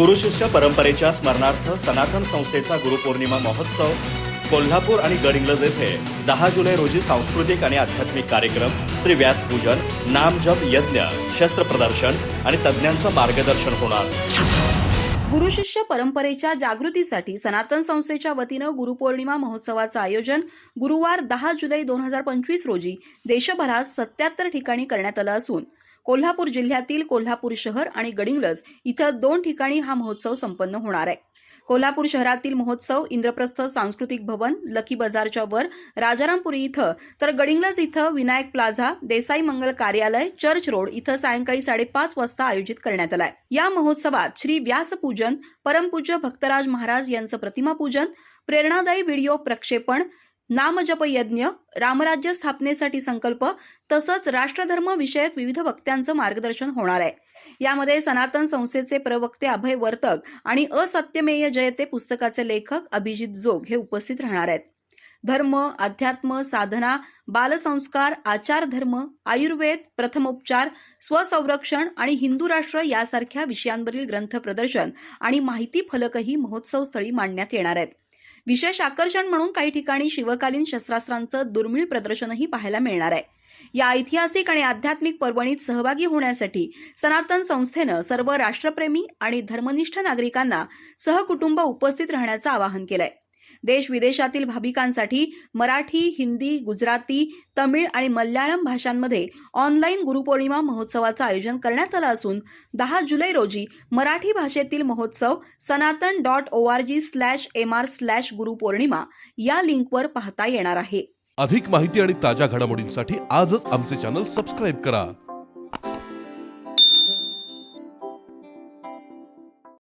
गुरुशिष्य परंपरेच्या स्मरणार्थ सनातन संस्थेचा गुरुपौर्णिमा महोत्सव कोल्हापूर आणि गडिंग्लज येथे दहा जुलै रोजी सांस्कृतिक आणि आध्यात्मिक कार्यक्रम श्री व्यासपूजन नामजप यज्ञ शस्त्र प्रदर्शन आणि तज्ज्ञांचं मार्गदर्शन होणार. गुरुशिष्य परंपरेच्या जागृतीसाठी सनातन संस्थेच्या वतीनं गुरुपौर्णिमा महोत्सवाचं आयोजन गुरुवार दहा जुलै दोन हजार पंचवीस रोजी देशभरात सत्याहत्तर ठिकाणी करण्यात आलं असून कोल्हापूर जिल्ह्यातील कोल्हापूर शहर आणि गडिंग्लज इथं दोन ठिकाणी हा महोत्सव संपन्न होणार आहे. कोल्हापूर शहरातील महोत्सव इंद्रप्रस्थ सांस्कृतिक भवन लकी बाजारच्या वर राजारामपुरी इथं तर गडिंग्लज इथं विनायक प्लाझा देसाई मंगल कार्यालय चर्च रोड इथं सायंकाळी साडेपाच वाजता आयोजित करण्यात आलाय. या महोत्सवात श्री व्यासपूजन परमपूज्य भक्तराज महाराज यांचं प्रतिमापूजन प्रेरणादायी व्हिडिओ प्रक्षेपण नामजप यज्ञ रामराज्य स्थापनेसाठी संकल्प तसंच राष्ट्रधर्म विषयक विविध वक्त्यांचं मार्गदर्शन होणार आहे. यामध्ये सनातन संस्थेचे प्रवक्ते अभय वर्तक आणि असत्यमेय जयते पुस्तकाचे लेखक अभिजित जोग हे उपस्थित राहणार आहेत. धर्म अध्यात्म साधना बालसंस्कार आचार धर्म आयुर्वेद प्रथमोपचार स्वसंरक्षण आणि हिंदू राष्ट्र यासारख्या विषयांवरील ग्रंथ प्रदर्शन आणि माहिती फलकही महोत्सव स्थळी मांडण्यात येणार आहेत. विशेष आकर्षण म्हणून काही ठिकाणी शिवकालीन शस्त्रास्त्रांचं दुर्मिळ प्रदर्शनही पाहायला मिळणार आहे. या ऐतिहासिक आणि आध्यात्मिक पर्वणीत सहभागी होण्यासाठी सनातन संस्थेनं सर्व राष्ट्रप्रेमी आणि धर्मनिष्ठ नागरिकांना सहकुटुंब उपस्थित राहण्याचं आवाहन केलंय. देश विदेशातील भाविकांसाठी मराठी हिंदी गुजराती तमिळ आणि मल्याळम भाषांमध्ये ऑनलाईन गुरुपौर्णिमा महोत्सवाचं आयोजन करण्यात आलं असून दहा जुलै रोजी मराठी भाषेतील महोत्सव Sanatan dot O R G slash M R slash Gurupournima या लिंकवर पाहता येणार आहे. अधिक माहिती आणि ताज्या घडामोडींसाठी आजच आमचे चॅनल सबस्क्राईब करा.